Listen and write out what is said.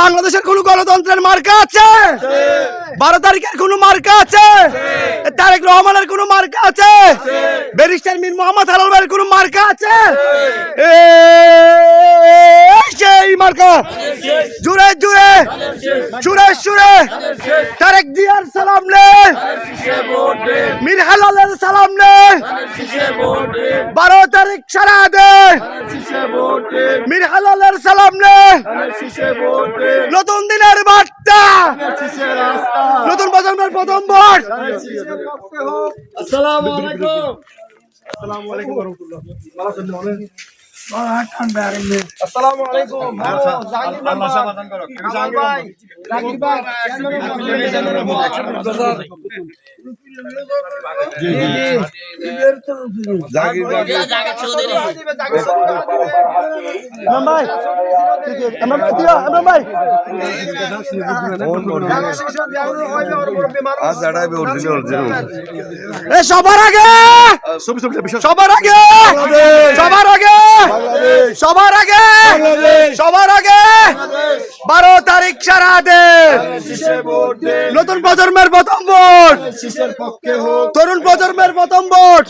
বাংলাদেশের কোন গণতন্ত্রের মার্কা আছে? বারো তারিখের কোন মার্কা আছে? তারেক রহমানের কোন মার্কা আছে? ব্যারিস্টার মীর মোহাম্মদ হেলাল ভাইয়ের কোন মার্কা আছে? সেই মার্কা। জুড়ে জুড়ে। সুরে সুরে। তারেক জিয়ার সালাম নে। মীর হেলালের সালাম নে। বারো তারিখ সারা দে। মীর হেলালের সালাম নে। নতুন দিনের বার্তা। নতুন প্রজন্মের প্রথম ভোট। আসসালামু আলাইকুম। আসসালামু আলাইকুম অরিজিনাল অরিজিনাল এ সবার আগে! সবার আগে! সবার আগে! সবার আগে সবার আগে বারো তারিখ সারা দেশ। নতুন প্রজন্মের প্রথম ভোট। তরুণ প্রজন্মের প্রথম ভোট।